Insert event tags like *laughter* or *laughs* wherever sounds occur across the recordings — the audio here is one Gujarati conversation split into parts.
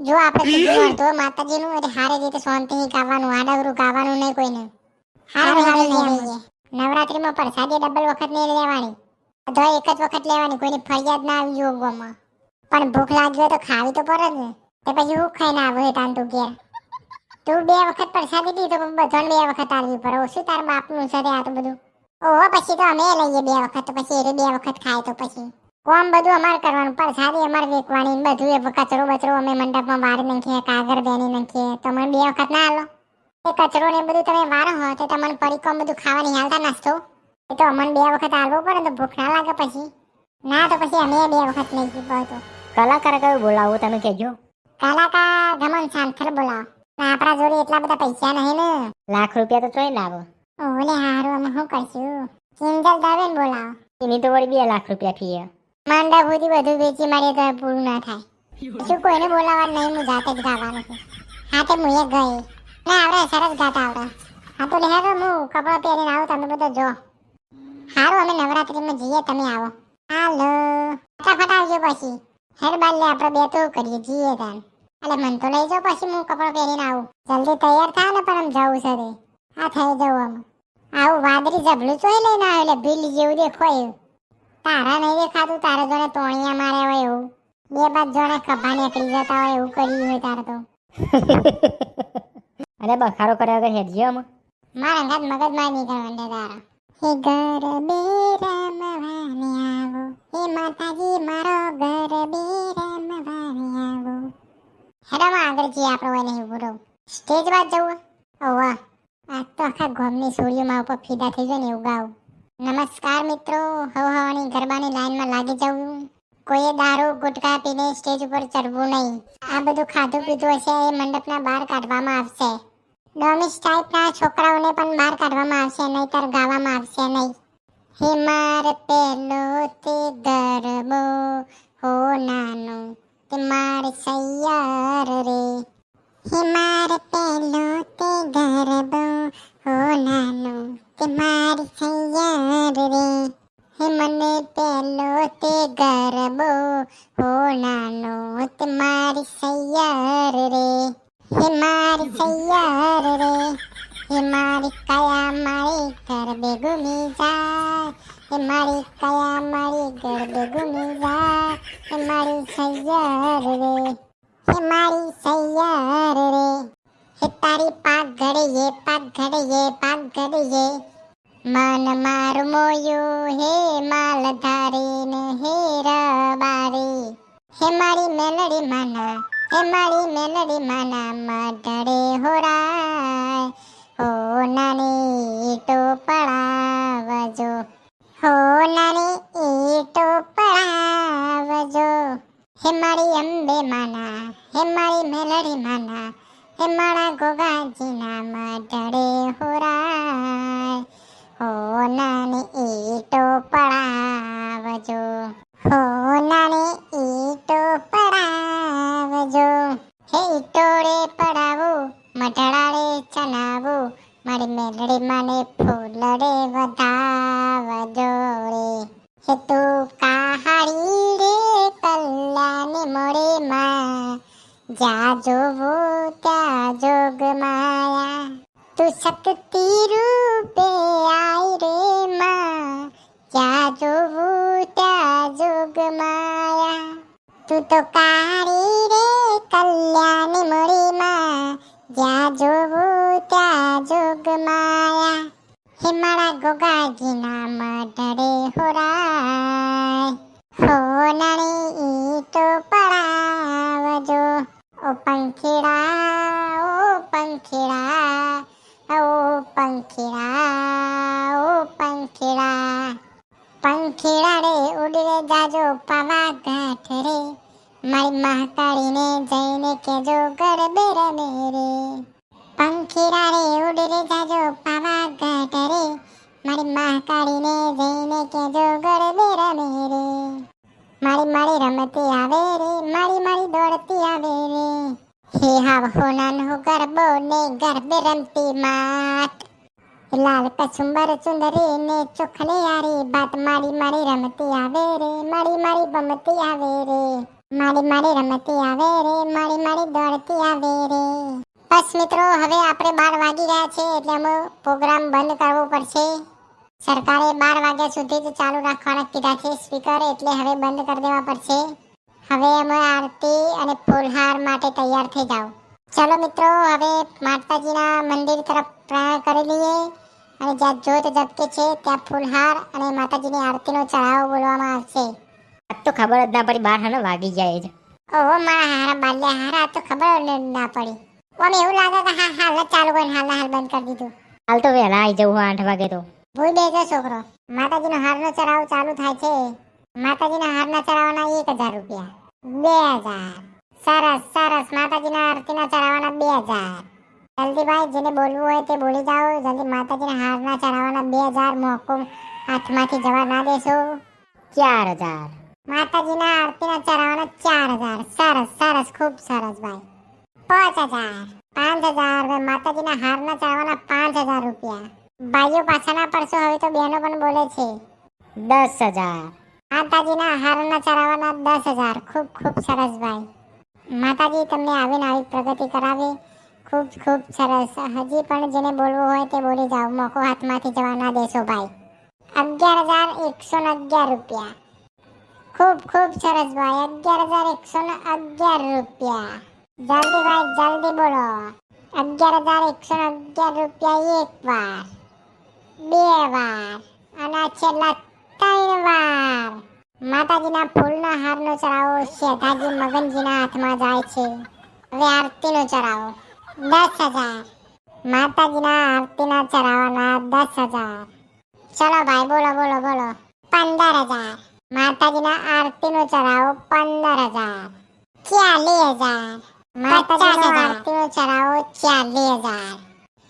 જો આપણે કીધું તો માતાજીનું એટલે હારે રીતે શાંતિથી ગાવાનું આડાવરું ગાવાનું નહીં કોઈને. હારે હારે લઈએ નવરાત્રીમાં પ્રસાદી ડબલ વખત નહીં લેવાની. તો એક જ વખત લેવાની કોઈની ફરિયાદ ના આવી યોગમાં પણ ભૂખ લાગી હોય તો ખાવી તો પડે ને. તે પછી હું ખાઈને આવું હે તાન તું ઘેર? તું બે વખત પ્રસાદી દીધો તો બધાને બે વખત આવી પડે. ઓછું તાર બાપનું છે આ તો બધું. ઓહો પછી તો અમે લઈએ બે વખત પછી એ બે વખત ખાય તો પછી. કોમ બધું અમારે કરવાનું. પ્રસાદી અમારે વેકવાની બધું. એ કચરો બચરો અમે મંડપમાં વારી નાખીએ કાગળ બેની નાખીએ. તો મને બે વખત ના હાલો એ કચરો ને બધું તમે વારો હો તો તમને પડીકોમ બધું ખાવાની હાલતા નાસ્તો. એ તો અમને બે વખત હાલવું પડે તો ભૂખ ના લાગે પછી. ના તો પછી અમે બે વખત નહીં જઈએ તો કલાકાર કયું બોલાવો તમે કહેજો. કલાકાર ધમન શાંતર બોલાવો. આપણા જોડે એટલા બધા પૈસા નહીં ને. લાખ રૂપિયા તો તોય લાવો ઓલે હારું અમે શું કરશું? કિંજલ દવે બોલાવો. એની તો વળી બે લાખ રૂપિયા ફી માંડા ભૂતી બધું વેચી મારીએ તો પૂરું ના થાય. શું કોઈને બોલાવવા નહીં, હું જાતે જ ગાવાનું છું. હા, તે હું એક ગઈ. ના, આવડે, સરસ ગાતા આવડે. હા, તો લેહા તો હું કપડાં પહેરીને આવું, તમે બધા જો. સારું અમે નવરાત્રીમાં જઈએ, તમે આવો. હાલો. ફટાફટ આવજો પછી. હેર બાર લે, આપણે બે તો કરીએ, જઈએ તાન. એટલે મન તો લઈ જાઓ પછી હું કપડાં પહેરીને આવું. જલ્દી તૈયાર થાય ને પણ આમ જવું છે હા, થઈ જવું આમ. આવું વાદળી જબલું ચોઈ લઈને આવે એટલે બિલ જેવું દેખાય તારા નહીં દેખાતું તારે જોડે તોણિયા મારે હોય એવું. બે બાદ જોડે ખભા નીકળી જતા હોય એવું કર્યું હોય તારે તો. *laughs* અરે બખારો કર્યા વગર હેડજો આમ મારા અંગાત મગજમાં નહીં કરવાના તારા. હે ઘર બે રમવાની આવો હે માતાજી મારો ઘર બે રમવાની આવો. હેડો માં આગળ જઈએ આપણો હોય નહીં ઊભો સ્ટેજ બાદ જવું ઓવા આ તો આખા ગોમની સોળીઓમાં ઉપર ફીદા થઈ જાય ને એવું ગાવું. નમસ્કાર મિત્રો હવ હવાની ગરબાની લાઈનમાં લાગી જવું કોઈએ દારૂ, ગુટકા પીને સ્ટેજ ઉપર ચડવું નહીં. આ બધું ખાધું પીધું હશે એ મંડપના બહાર કાઢવામાં આવશે. ડોમિસ ટાઈપના છોકરાઓને પણ બહાર કાઢવામાં આવશે, નહીતર ગાવામાં આવશે નહીં. હે માર પેલો તે ગરબો, હો નાનો, તે માર સૈયાર રે. હે માર પેલો તે ગરબો, હો નાનો, તે માર સૈયાર મને પેલો તે ગરબો હો નાનો તે મારી સૈયાર રે. હે મારી સૈયાર રે, હે મારી કયા મારી ગરબે ગુમી જાય હે મારી કયા મારી ગરબે ગુમી જાય હે મારી સૈયાર રે, હે મારી સૈયાર રે. હે તારી યે પાઘડ યે મન મારું મોયું હે માલ ધારીને હે રબારી. હે મારી મેલડી માના, હે મારી મેલડી માના મઢડે હોરાય. હો નાની ઈટો પડાવજો. હો નાની ઈટો પડાવજો. હે મારી અંબે માના, હે મારી મેલડી માના, હે મારા ગોગાજીના મઢડે હોરાય. હો નાની ઈટો પડાવજો હો નાની ઈટો પડાવજો. હે ઈટોડે પડાવો મઢડાડે ચણાવો મારી મેલડી મને ફૂલડે વધાવજો રે. હે તું કાહાડી રે પલ્લાની મોડે માં જા જોવો ત્યાં જોગ માયા. તું શક્તિ રૂપે આઈ રે માં જ્યાં જોવું ત્યાં જોગ માયા તું તો કાળી રે કલ્યાણી મોરી માં જ્યાં જોવું ત્યાં જોગ માયા હે મારા ગોગાજીના મઢડે હોરાય હો ઈ તો પડાવજો ઓ પંખીડા ઓ પંખીડા ઓ પંખીડા ઓ પંખીડા. પંખીડા રે ઉડરે જાજો પાવાગઢ રે મારી મહાકાળીને જઈને કેજો ગરબે રમે રે પંખીડા રે ઉડરે જાજો પાવાગઢ રે મારી મહાકાળીને જઈને કેજો ગરબે રમે રે મારી મારી રમતી આવે રે, મારી મારી દોડતી આવે રે. હે હાવ હોનાન હો ગરબો ને ગરબે રમતી માત. લાલ કચુંબર ચુંદરી ને ચોખને યારી બાત મારી મારી રમતી આવે રે મારી મારી બમતી આવે રે. મારી મારી રમતી આવે રે મારી મારી દોડતી આવે રે. બસ મિત્રો, હવે આપણે બાર વાગી રહ્યા છે એટલે અમે પ્રોગ્રામ બંધ કરવો પડશે. સરકારે બાર વાગ્યા સુધી જ ચાલુ રાખવાના કીધા છે સ્પીકર, એટલે હવે બંધ કરી દેવા પડશે. હવે અમે આરતી અને ફૂલહાર માટે તૈયાર થઈ જાઓ. ચલો મિત્રો હવે માતાજીના મંદિર તરફ પ્રયાણ કરી લઈએ. અને જ્યાં જોત ઝબકે છે ત્યાં ફૂલહાર અને માતાજીની આરતીનો ચઢાવો બોલવામાં આવશે. આજ તો ખબર જ ના પડી બાર હને વાગી જાય જ ઓહો મારા હારા બાલ્યા હારા આ તો ખબર ના પડી. મને એવું લાગે કે હા હાલ ચાલુ કરીને હાલ હાલ બંધ કરી દીધું. હાલ તો વહેલા આવી જવું આઠ વાગે તો. ભૂલ બેજો છોકરો. માતાજીનો હારનો ચરાવ ચાલુ થાય છે. માતાજીના હારના ચડાવવાના એક હજાર રૂપિયા. બે હજાર. સરસ સરસ. માતાજીના આરતીના ચડાવવાના બે હજાર. જલ્દી ભાઈ જેને બોલવું હોય તે બોલી જાઓ. જલ્દી માતાજીના હારના ચડાવવાના બે હજાર. મોકો હાથમાંથી જવા ના દેશો. ચાર હજાર. માતાજીના આરતીના ચડાવવાના ચાર હજાર. સરસ સરસ. ખૂબ સરસ ભાઈ. પાંચ હજાર. પાંચ હજાર. માતાજીના હારના ચડાવવાના પાંચ હજાર રૂપિયા. ભાઈઓ પાછળના પડશો હવે તો બહેનો પણ બોલે છે. દસ હજાર. માતાજીના હારના ચરાવાના દસ હજાર. ખૂબ ખૂબ સરસ ભાઈ. માતાજી તમને આવીને આવી પ્રગતિ કરાવે. ખૂબ ખૂબ સરસ. હજી પણ જેને બોલવું હોય તે બોલી જાઓ. મોકો હાથમાંથી જવા ના દેશો ભાઈ. અગિયાર હજાર એકસો ને અગિયાર રૂપિયા. ખૂબ ખૂબ સરસ ભાઈ. અગિયાર હજાર એકસો ને અગિયાર રૂપિયા. જલ્દી ભાઈ, જલ્દી બોલો. અગિયાર હજાર એકસો ને અગિયાર રૂપિયા એક વાર. બે વાર. અને છેલ્લા ત્રણ વાર માતાજીના ફૂલના હારનો ચડાવો શેઠાજી મગનજીના હાથમાં જાય છે હવે આરતીનો ચડાવો દસ હજાર માતાજીના આરતીના ચડાવવાના દસ હજાર ચલો ભાઈ બોલો બોલો બોલો પંદર હજાર માતાજીના આરતીનો ચડાવો પંદર હજાર ચાલીસ હજાર માતાજીનો આરતીનો ચડાવો ચાલીસ હજાર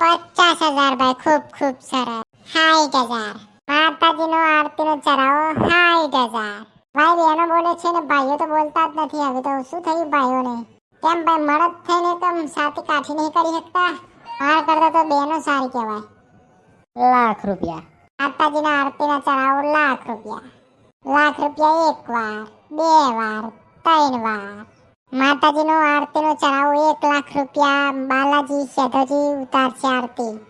પચાસ હજાર ભાઈ ખૂબ ખૂબ સરસ સાઠ હજાર માતાજીનો આરતીનો ચરાવો સાઠ હજાર ભાઈ બહેનો બોલે છે ને ભાઈઓ તો બોલતા જ નથી હવે તો શું થયું ભાઈઓને? કેમ ભાઈ મળદ થઈને કેમ સાથી કાઠી નહીં કરી શકતા? મારા કરતા તો બહેનો સારી કહેવાય. લાખ રૂપિયા. માતાજીના આરતીના ચરાવો લાખ રૂપિયા. લાખ રૂપિયા એક વાર બે વાર ત્રણ વાર. માતાજીનો આરતીનો ચરાવો એક લાખ રૂપિયા બાલાજી સેઠોજી ઉતારશે આરતી.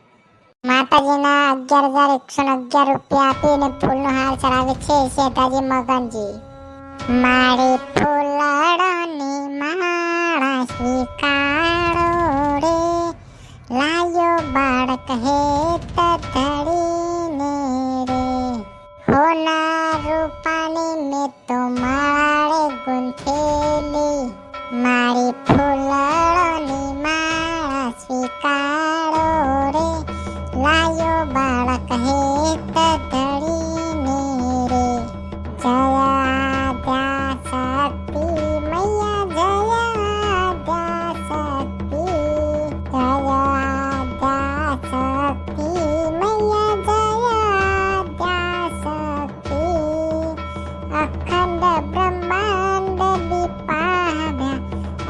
માતાજીના અગિયાર હજાર, એકસો ને અગિયાર રૂપિયા આપીને ફૂલનો હાર ચડાવે છે શેતાજી મગનજી. મારી ફૂલડોની માળા સ્વીકારો રે, લાયો બાળક હે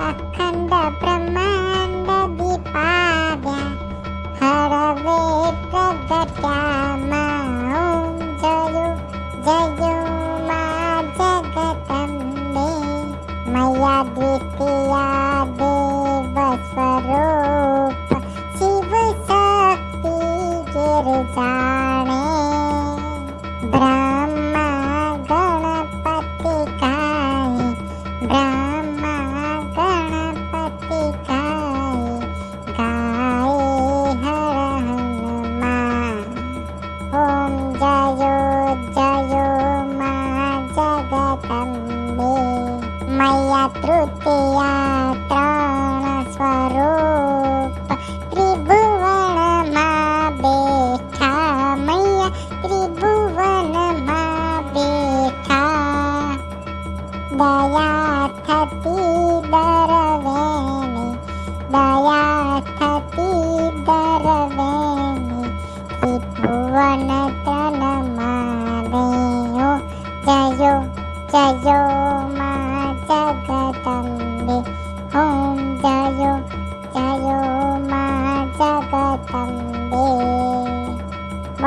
Paka.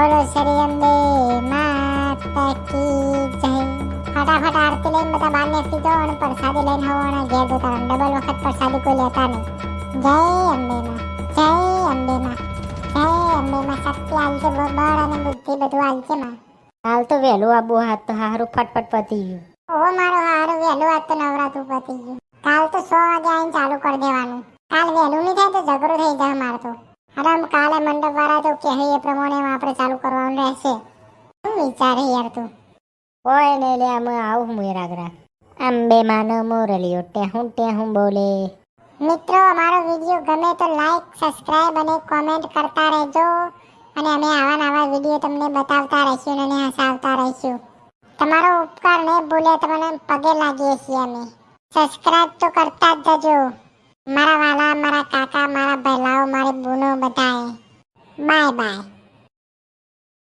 બોલો શ્રી અંબે માતા કી જય ફટાફટ આરતી લઈને બધા બહાર નીકળી જાઓ અને પ્રસાદી લઈને હવો અને ઘેર જતા ડબલ વખત પ્રસાદી કોઈ લેતા નહીં જય અંબે માં જય અંબે માં જય અંબે માં શક્તિ આલજે બળ અને બુદ્ધિ બધું આલજે માં હાલ તો વહેલું આબુ હાથ તો હારું ફટફટ પતી ગયું ઓ મારો હારું વહેલું હાથ તો નવરાતું પતી ગયું કાલ તો સો વાગે આવીને ચાલુ કરી દેવાનું કાલ વહેલું નહીં થાય તો ઝઘડો થઈ જાય મારે આમ કાલે મંડપ વાળા તો કહે એ પ્રમાણે આપણે ચાલુ કરવાનું રહેશે. શું વિચારે યાર તું? કોઈ ને લે અમે આવું હું રાગરા અંબે માનો મોરલીઓ ટેહું ટેહું બોલે. મિત્રો અમારો વીડિયો ગમે તો લાઈક સબસ્ક્રાઇબ અને કોમેન્ટ કરતા રહેજો. અને અમે આવા નવા વીડિયો તમને બતાવતા રહીશું અને હસાવતા રહીશું. તમારો ઉપકાર નહીં ભૂલે તમને પગે લાગીએ છીએ અમે. સબસ્ક્રાઇબ તો કરતા જ જજો. મારા વાલા મારા કાકા મારા બહેલાઓ મારી બૂનો બધાએ. Bye bye.